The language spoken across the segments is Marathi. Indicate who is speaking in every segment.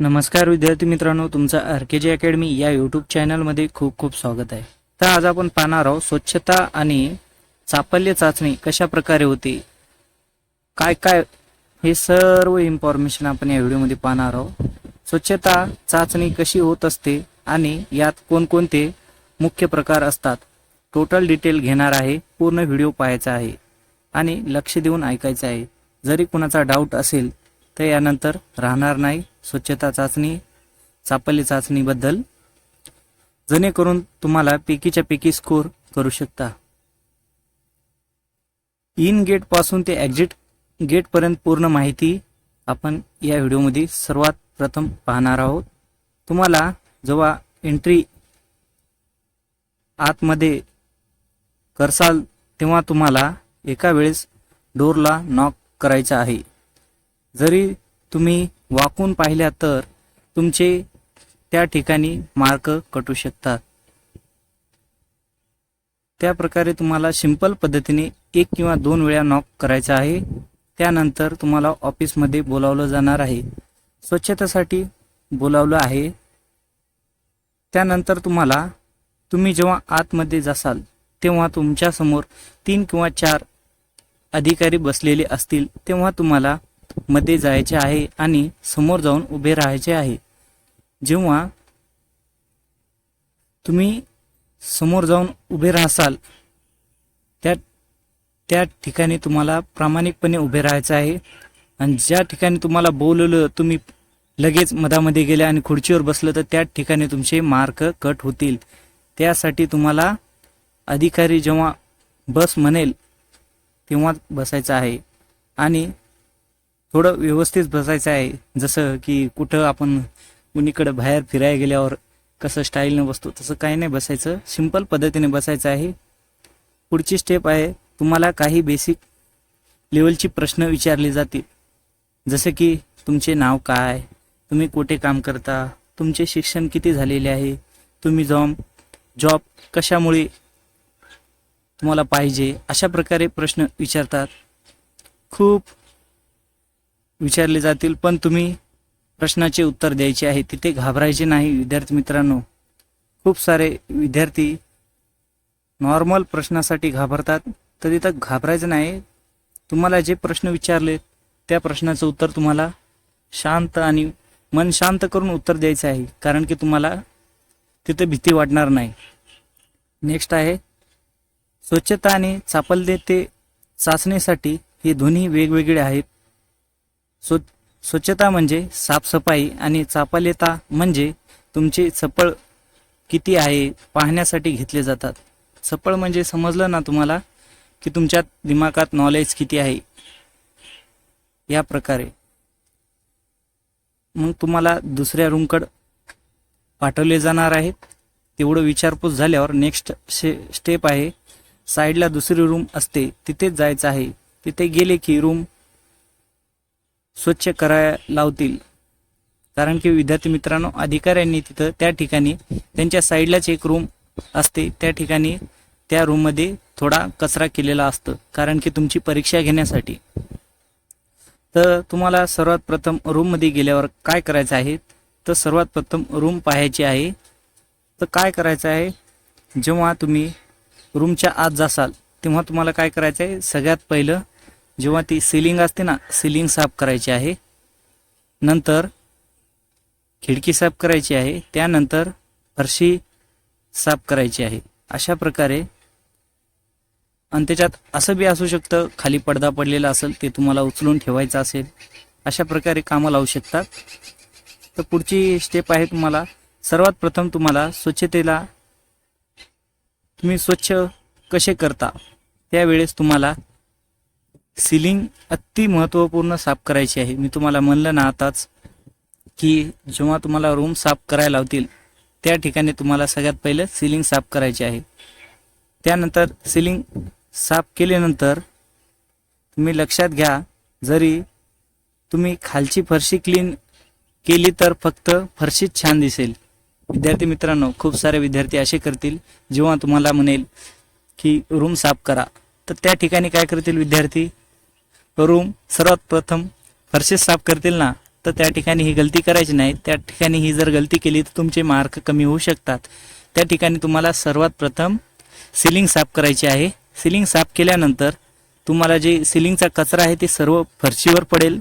Speaker 1: नमस्कार विद्यार्थी मित्रांनो तुमचं आर के जी अकॅडमी या यूट्यूब चॅनलमध्ये खूप खूप स्वागत आहे. तर आज आपण पाहणार आहोत स्वच्छता आणि चापल्य चाचणी कशा प्रकारे होते काय काय हे सर्व इन्फॉर्मेशन आपण या व्हिडिओमध्ये पाहणार आहोत. स्वच्छता चाचणी कशी होत असते आणि यात कोणकोणते मुख्य प्रकार असतात टोटल डिटेल घेणार आहे पूर्ण व्हिडिओ पाहायचा आहे आणि लक्ष देऊन ऐकायचं आहे. जरी कुणाचा डाऊट असेल तर यानंतर राहणार नाही. स्वच्छता चाचणी चापल्य चाचणीबद्दल. जेणेकरून तुम्हाला पैकीच्या पैकी स्कोर करू शकता. इन गेटपासून ते एक्झिट गेटपर्यंत पूर्ण माहिती आपण या व्हिडिओमध्ये सर्वात प्रथम पाहणार आहोत. तुम्हाला जेव्हा एंट्री आतमध्ये करसाल तेव्हा तुम्हाला एका वेळेस डोरला नॉक करायचा आहे. जरी तुम्ही वाकून पाहिल्या तर तुमचे त्या ठिकाणी मार्क कटू शकतात. त्या प्रकारे तुम्हाला सिंपल पद्धतीने एक किंवा दोन वेळा नॉक करायचा आहे. त्यानंतर तुम्हाला ऑफिसमध्ये बोलावलं जाणार आहे. स्वच्छतेसाठी बोलावलं आहे. त्यानंतर तुम्हाला तुम्ही जेव्हा आतमध्ये जासाल तेव्हा तुमच्यासमोर तीन किंवा चार अधिकारी बसलेले असतील तेव्हा तुम्हाला मध्ये जायचे आहे आणि समोर जाऊन उभे राहायचे आहे. जेव्हा तुम्ही समोर जाऊन उभे राहसाल त्या त्या ठिकाणी तुम्हाला प्रामाणिकपणे उभे राहायचं आहे. आणि ज्या ठिकाणी तुम्हाला बोलवलं तुम्ही लगेच मधामध्ये गेले आणि खुर्चीवर बसलं तर त्या ठिकाणी तुमचे मार्क कट होतील. त्यासाठी तुम्हाला अधिकारी जेव्हा बस म्हणेल तेव्हा बसायचं आहे. आणि थोडं व्यवस्थित बसायचं आहे. जसं की कुठं आपण कुणीकडं बाहेर फिरायला गेल्यावर कसं स्टाईलनं बसतो तसं काही नाही बसायचं. सिंपल पद्धतीने बसायचं आहे. पुढची स्टेप आहे तुम्हाला काही बेसिक लेवलची प्रश्न विचारले जातील. जसे की तुमचे नाव काय तुम्ही कुठे काम करता तुमचे शिक्षण किती झालेले आहे तुम्ही जॉब जॉब कशामुळे तुम्हाला पाहिजे अशा प्रकारे प्रश्न विचारतात. खूप विचारले जातील पण तुम्ही प्रश्नाचे उत्तर द्यायचे आहे. तिथे घाबरायचे नाही विद्यार्थी मित्रांनो. खूप सारे विद्यार्थी नॉर्मल प्रश्नासाठी घाबरतात तर तिथं घाबरायचं नाही. तुम्हाला जे प्रश्न विचारले त्या प्रश्नाचं उत्तर तुम्हाला शांत आणि मन शांत करून उत्तर द्यायचं आहे. कारण की तुम्हाला तिथे भीती वाटणार नाही. नेक्स्ट आहे स्वच्छता आणि चापल देते चाचणीसाठी हे दोन्ही वेगवेगळे आहेत. स्व स्वच्छता म्हणजे साफसफाई आणि चापाल्यता म्हणजे तुमचे चपळ किती आहे पाहण्यासाठी घेतले जातात. चपळ म्हणजे समजलं ना तुम्हाला की तुमच्या दिमागात नॉलेज किती आहे? या प्रकारे. मग तुम्हाला दुसऱ्या रूमकडं पाठवले जाणार आहेत तेवढं विचारपूस झाल्यावर नेक्स्ट शे स्टेप आहे. साईडला दुसरी रूम असते. तिथेच जायचं आहे. तिथे गेले की रूम स्वच्छ करायला लावतील. कारण की विद्यार्थी मित्रांनो अधिकाऱ्यांनी तिथं त्या ठिकाणी त्यांच्या साईडलाच एक रूम असते. त्या ठिकाणी त्या रूममध्ये थोडा कचरा केलेला असतो. कारण की तुमची परीक्षा घेण्यासाठी. तर तुम्हाला सर्वात प्रथम रूममध्ये गेल्यावर काय करायचं आहे? तर सर्वात प्रथम रूम पाहायची आहे. तर काय करायचं आहे? जेव्हा तुम्ही रूमच्या आत जासाल तेव्हा तुम्हाला काय करायचं आहे सगळ्यात पहिलं जेव्हा ती सिलिंग असते ना सिलिंग साफ करायची आहे. नंतर खिडकी साफ करायची आहे. त्यानंतर फरशी साफ करायची आहे. अशा प्रकारे आणि त्याच्यात असं बी असू शकतं खाली पडदा पडलेला असेल ते तुम्हाला उचलून ठेवायचं असेल अशा प्रकारे कामं लावू शकतात. तर पुढची स्टेप आहे तुम्हाला सर्वात प्रथम तुम्हाला स्वच्छतेला तुम्ही स्वच्छ कसे करता त्यावेळेस तुम्हाला सिलिंग अति महत्त्वपूर्ण साफ करायची आहे. मी तुम्हाला म्हणलं ना आताच की जेव्हा तुम्हाला रूम साफ करायला लावतील त्या ठिकाणी तुम्हाला सगळ्यात पहिलं सिलिंग साफ करायची आहे. त्यानंतर सिलिंग साफ केल्यानंतर तुम्ही लक्षात घ्या जरी तुम्ही खालची फरशी क्लीन केली तर फक्त फरशीच छान दिसेल. विद्यार्थी मित्रांनो खूप सारे विद्यार्थी असे करतील जेव्हा तुम्हाला म्हणेल की रूम साफ करा. तर त्या ठिकाणी काय करतील विद्यार्थी? रूम सर्वात प्रथम फरशी साफ करतील ना तर त्या ठिकाणी ही गलती करायची नाही. त्या ठिकाणी ही जर गलती केली तर तुमचे मार्क कमी होऊ शकतात. त्या ठिकाणी तुम्हाला सर्वात प्रथम सिलिंग साफ करायची आहे. सिलिंग साफ केल्यानंतर तुम्हाला जे सिलिंगचा कचरा आहे ते सर्व फरशीवर पडेल.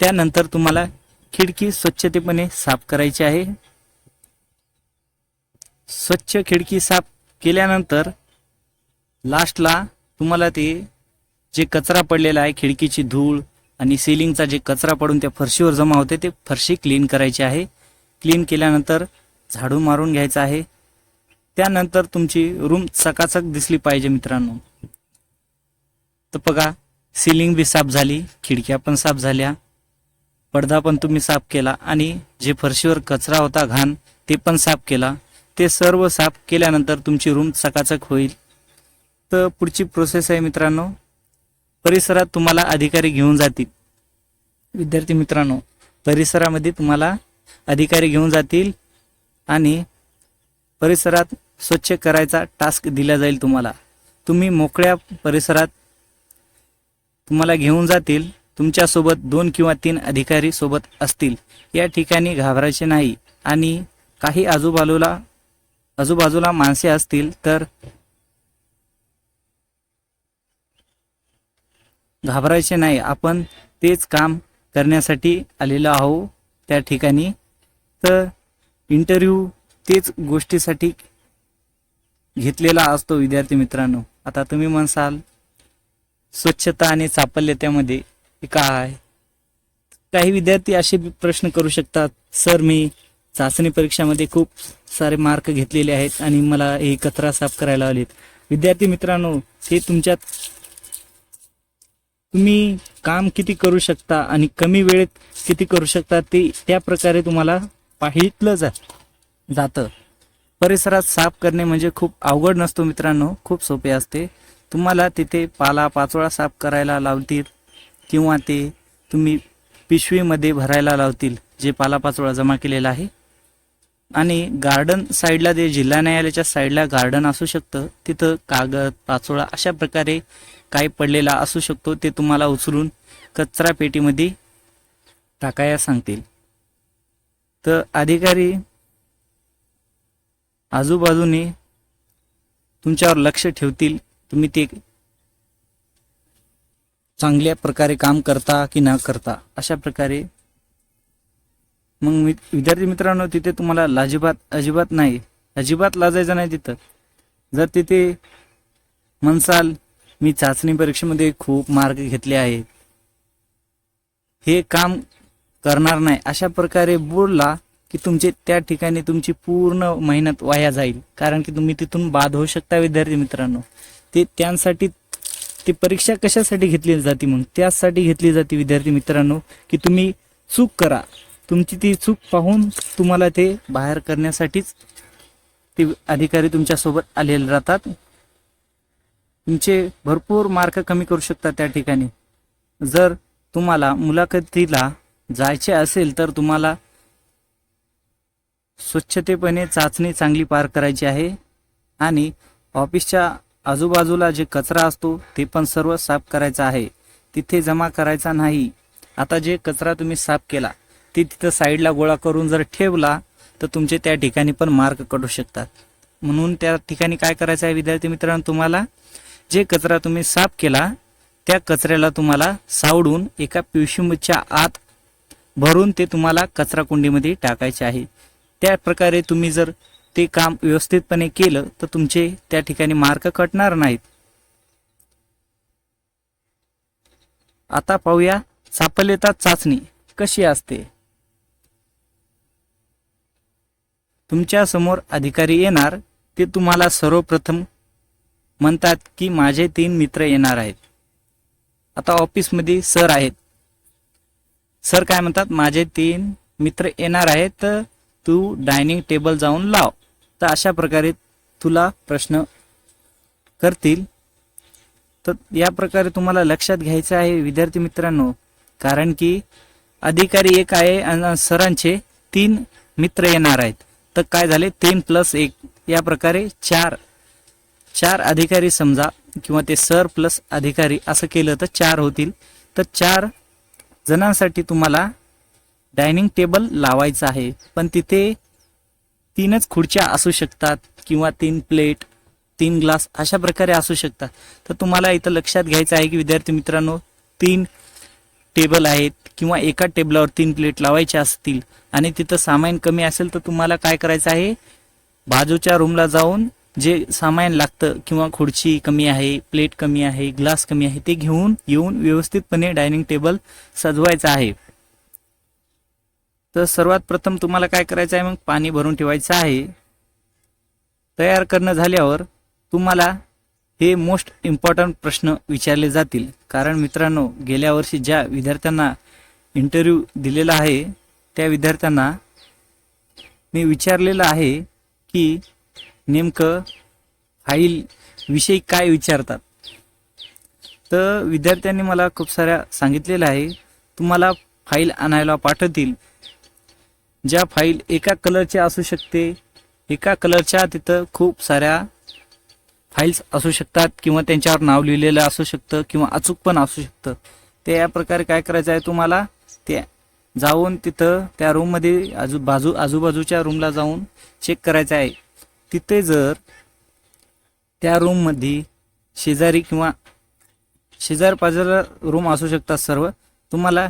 Speaker 1: त्यानंतर तुम्हाला खिडकी स्वच्छतेपणे साफ करायची आहे. स्वच्छ खिडकी साफ केल्यानंतर लास्टला तुम्हाला ते जे कचरा पडलेला आहे खिडकीची धूळ आणि सिलिंगचा जे कचरा पडून त्या फरशीवर जमा होते ते फरशी क्लीन करायची आहे. क्लीन केल्यानंतर झाडू मारून घ्यायचं आहे. त्यानंतर तुमची रूम सकाचक दिसली पाहिजे मित्रांनो. तर बघा सिलिंग बी साफ झाली खिडक्या पण साफ झाल्या पडदा पण तुम्ही साफ केला आणि जे फरशीवर कचरा होता घाण ते पण साफ केला. ते सर्व साफ केल्यानंतर तुमची रूम चकाचक होईल. तर पुढची प्रोसेस आहे मित्रांनो. परिसरात तुम्हाला अधिकारी घेऊन जातील. विद्यार्थी मित्रांनो परिसरामध्ये तुम्हाला अधिकारी घेऊन जातील आणि परिसरात स्वच्छ करायचा टास्क दिला जाईल तुम्हाला. तुम्ही मोकळ्या परिसरात तुम्हाला घेऊन जातील. तुमच्यासोबत दोन किंवा तीन अधिकारी सोबत असतील. या ठिकाणी घाबरायचे नाही. आणि काही आजूबाजूला आजूबाजूला माणसे असतील तर घाबरायचे नाही. आपण तेच काम करण्यासाठी आलेलो आहो त्या ठिकाणी. तर इंटरव्ह्यू तेच गोष्टीसाठी घेतलेला असतो विद्यार्थी मित्रांनो. आता तुम्ही म्हणसाल स्वच्छता आणि चापल्यतेमध्ये त्यामध्ये काय काही विद्यार्थी असे प्रश्न करू शकतात सर मी चाचणी परीक्षामध्ये खूप सारे मार्क घेतलेले आहेत आणि मला हे कचरा साफ करायला आलेत. विद्यार्थी मित्रांनो हे तुमच्यात तुम्ही काम किती करू शकता आणि कमी वेळेत किती करू शकता ते त्या प्रकारे तुम्हाला पाहितलं जा जातं. परिसरात साफ करणे म्हणजे खूप अवघड नसतो मित्रांनो खूप सोपे असते. तुम्हाला तिथे पाला पाचोळा साफ करायला लावतील किंवा ते तुम्ही पिशवीमध्ये भरायला लावतील जे पालापाचोळा जमा केलेला आहे. आणि गार्डन साईडला जे जिल्हा न्यायालयाच्या साईडला गार्डन असू शकतं तिथं कागद पाचोळा अशा प्रकारे काय पडलेला असू शकतो ते तुम्हाला उचलून कचरा पेटीमध्ये टाकायला सांगतील. तर अधिकारी आजूबाजूने तुमच्यावर लक्ष ठेवतील तुम्ही ते चांगल्या प्रकारे काम करता की न करता अशा प्रकारे. मग मी विद्यार्थी मित्रांनो तिथे तुम्हाला लाजिबात अजिबात नाही अजिबात लाजायचं नाही तिथं. जर तिथे म्हणसाल मी चाचणी परीक्षेमध्ये खूप मार्क घेतले आहेत. हे काम करणार नाही. अशा प्रकारे बोलला की तुमचे त्या ठिकाणी तुमची पूर्ण मेहनत वाया जाईल. कारण की तुम्ही तिथून बाद होऊ शकता विद्यार्थी मित्रांनो. ते त्यांसाठी ती परीक्षा कशासाठी घेतली जाते मग? त्यासाठी घेतली जाते विद्यार्थी मित्रांनो की तुम्ही चूक करा. तुमची ती चूक पाहून तुम्हाला ते बाहेर करण्यासाठीच ते अधिकारी तुमच्यासोबत आलेले राहतात. तुमचे भरपूर मार्क कमी करू शकतात त्या ठिकाणी. जर तुम्हाला मुलाखतीला जायचे असेल तर तुम्हाला स्वच्छतेपणे चाचणी चांगली पार करायची आहे आणि ऑफिसच्या आजूबाजूला जे कचरा असतो ते पण सर्व साफ करायचा आहे. तिथे जमा करायचा नाही. आता जे कचरा तुम्ही साफ केला ते तिथं साईडला गोळा करून जर ठेवला तर तुमचे त्या ठिकाणी पण मार्क कटू शकतात. म्हणून त्या ठिकाणी काय करायचं आहे विद्यार्थी मित्रांनो तुम्हाला जे कचरा तुम्ही साफ केला त्या कचऱ्याला तुम्हाला सावडून एका पिशवीच्या आत भरून ते तुम्हाला कचरा कुंडीमध्ये टाकायचे आहे. त्या प्रकारे तुम्ही जर ते काम व्यवस्थितपणे केलं तर तुमचे त्या ठिकाणी मार्क कटणार नाहीत. आता पाहूया साफल्यता चाचणी कशी असते. तुमच्यासमोर अधिकारी येणार ते तुम्हाला सर्वप्रथम म्हणतात की माझे तीन मित्र येणार आहेत. आता ऑफिसमध्ये सर आहेत. सर काय म्हणतात माझे तीन मित्र येणार आहेत तर तू डायनिंग टेबल जाऊन लाव. तर अशा प्रकारे तुला प्रश्न करतील. तर या प्रकारे तुम्हाला लक्षात घ्यायचं आहे विद्यार्थी मित्रांनो कारण की अधिकारी एक आहे आणि सरांचे तीन मित्र येणार आहेत. तर काय झाले? तीन प्लस एक. या प्रकारे चार चार अधिकारी समजा किंवा ते सर प्लस अधिकारी असं केलं तर चार होतील. तर चार जणांसाठी तुम्हाला डायनिंग टेबल लावायचं आहे. पण तिथे तीनच खुर्च्या असू शकतात किंवा तीन प्लेट तीन ग्लास अशा प्रकारे असू शकतात. तर तुम्हाला इथं लक्षात घ्यायचं आहे की विद्यार्थी मित्रांनो तीन टेबल आहेत किंवा एका टेबलावर तीन प्लेट लावायचे असतील. आणि तिथं सामान कमी असेल तर तुम्हाला काय करायचं आहे? बाजूच्या रूमला जाऊन जे सामान लागतं किंवा खुर्ची कमी आहे प्लेट कमी आहे ग्लास कमी आहे ते घेऊन येऊन व्यवस्थितपणे डायनिंग टेबल सजवायचं आहे. तर सर्वात प्रथम तुम्हाला काय करायचं आहे? मग पाणी भरून ठेवायचं आहे. तयार करणं झाल्यावर तुम्हाला हे मोस्ट इम्पॉर्टंट प्रश्न विचारले जातील. कारण मित्रांनो गेल्या वर्षी ज्या विद्यार्थ्यांना इंटरव्ह्यू दिलेला आहे त्या विद्यार्थ्यांना मी विचारलेलं आहे की नेमकं फाईल विषयी काय विचारतात. तर विद्यार्थ्यांनी मला खूप साऱ्या सांगितलेलं आहे. तुम्हाला फाईल आणायला पाठवतील. ज्या फाईल एका कलरच्या असू शकते. एका कलरच्या तिथं खूप साऱ्या फाईल्स असू शकतात किंवा त्यांच्यावर नाव लिहिलेलं असू शकतं किंवा अचूक पण असू शकतं. ते या प्रकारे काय करायचं आहे तुम्हाला? ते जाऊन तिथं त्या रूममध्ये आजू बाजू आजूबाजूच्या रूमला जाऊन चेक करायचं आहे. तिथे जर त्या रूममध्ये शेजारी किंवा शेजार पाजारा रूम असू शकतात सर्व तुम्हाला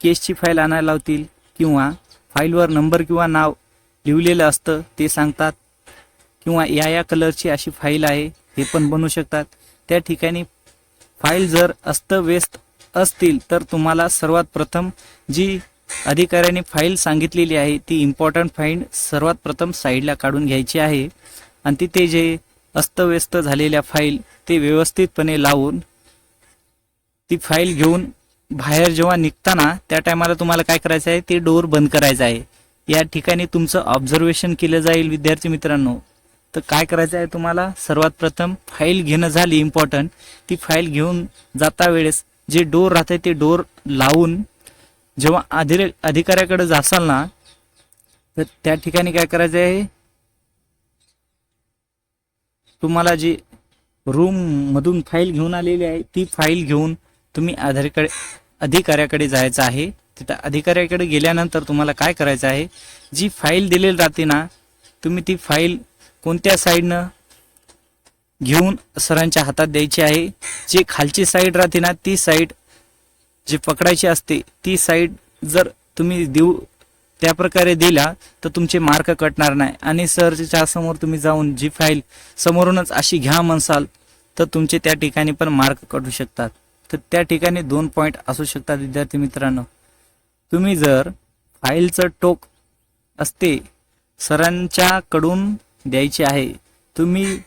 Speaker 1: केसची फाईल आणायला लावतील किंवा फाईलवर नंबर किंवा नाव लिहिलेलं असतं ते सांगतात. किंवा या या कलरची अशी फाईल आहे हे पण बनवू शकतात. त्या ठिकाणी फाईल जर अस्तव्यस्त असतील तर तुम्हाला सर्वात प्रथम जी अधिकाऱ्याने फाईल सांगितलेली आहे. ती इम्पॉर्टंट फाईल सर्वात प्रथम साईडला काढून घ्यायची आहे. आणि तिथे जे अस्तव्यस्त झालेल्या फाईल ते व्यवस्थितपणे लावून ती फाईल घेऊन बाहेर जेव्हा निघताना त्या टायमाला तुम्हाला काय करायचं आहे? ते डोअर बंद करायचं आहे. या ठिकाणी तुमचं ऑब्झर्वेशन केलं जाईल विद्यार्थी मित्रांनो. तर काय करायचं आहे तुम्हाला? सर्वात प्रथम फाईल घेणं झाली इम्पॉर्टंट ती फाईल घेऊन जाता वेळेस जे डोर राहते ते डोर लावून जेव्हा अधिर अधिकाऱ्याकडे जासाल ना तर त्या ठिकाणी काय करायचं आहे? तुम्हाला जी रूम मधून फाईल घेऊन आलेली आहे ती फाईल घेऊन तुम्ही आधारकडे अधिकाऱ्याकडे जायचं आहे. तिथं अधिकाऱ्याकडे गेल्यानंतर तुम्हाला काय करायचं आहे? जी फाईल दिलेली राहते ना तुम्ही ती फाईल कोणत्या साईडनं घेऊन सरांच्या हातात द्यायची आहे? जी खालची साईड राहते ना ती साईड जी पकडायची असते ती साईड जर तुम्ही देऊ त्या प्रकारे दिला तर तुमचे मार्क कटणार नाही. आणि सरच्या समोर तुम्ही जाऊन जी फाईल समोरूनच अशी घ्या म्हणसाल तर तुमचे त्या ठिकाणी पण मार्क कटू शकतात. तर त्या ठिकाणी दोन पॉईंट असू शकतात विद्यार्थी मित्रांनो. तुम्ही जर फाईलचं टोक असते सरांच्याकडून द्यायचे आहे तुम्ही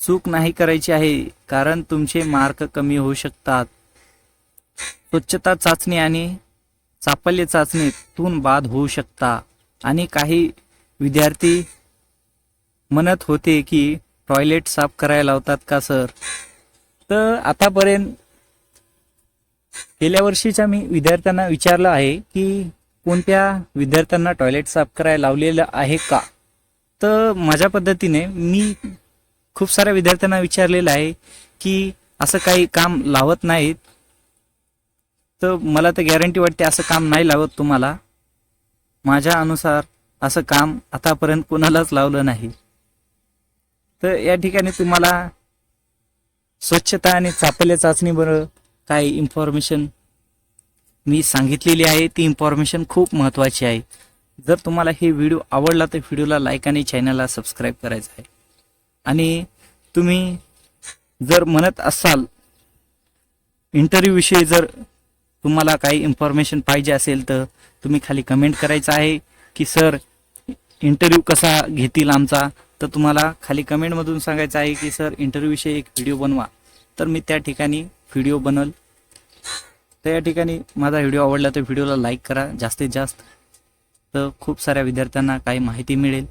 Speaker 1: चूक नाही करायची आहे कारण तुमचे मार्क कमी होऊ शकतात. स्वच्छता चाचणी आणि चापल्य चाचणीतून बाद होऊ शकता. आणि काही विद्यार्थी म्हणत होते की टॉयलेट साफ करायला लावतात का सर? तर आतापर्यंत गेल्या वर्षीच्या मी विद्यार्थ्यांना विचारलं आहे की कोणत्या विद्यार्थ्यांना टॉयलेट साफ करायला लावलेलं आहे का? तर माझ्या पद्धतीने मी खूप साऱ्या विद्यार्थ्यांना विचारलेलं आहे की असं काही काम लावत नाहीत? तर मला तर गॅरंटी वाटते असं काम नाही लावत तुम्हाला. माझ्या अनुसार असं काम आतापर्यंत कोणालाच लावलं नाही. तर या ठिकाणी तुम्हाला स्वच्छता आणि चापल्या चाचणीवर काही इन्फॉर्मेशन मी सांगितलेली आहे. ती इन्फॉर्मेशन खूप महत्त्वाची आहे. जर तुम्हाला हे व्हिडिओ आवडला तर व्हिडिओला लाईक आणि चॅनलला सबस्क्राईब करायचं आहे. आणि तुम्ही जर म्हणत असाल इंटरव्ह्यूविषयी जर तुम्हाला काही इन्फॉर्मेशन पाहिजे असेल तर तुम्ही खाली कमेंट करायचं आहे की सर इंटरव्ह्यू कसा घेतील आमचा? तर तुम्हाला खाली कमेंटमधून सांगायचं आहे की सर इंटरव्ह्यूविषयी एक व्हिडिओ बनवा. तर मी त्या ठिकाणी व्हिडिओ बनल. तर या ठिकाणी माझा व्हिडिओ आवडला तर व्हिडिओला लाईक करा. जास्तीत जास्त तर खूप साऱ्या विद्यार्थ्यांना काही माहिती मिळेल.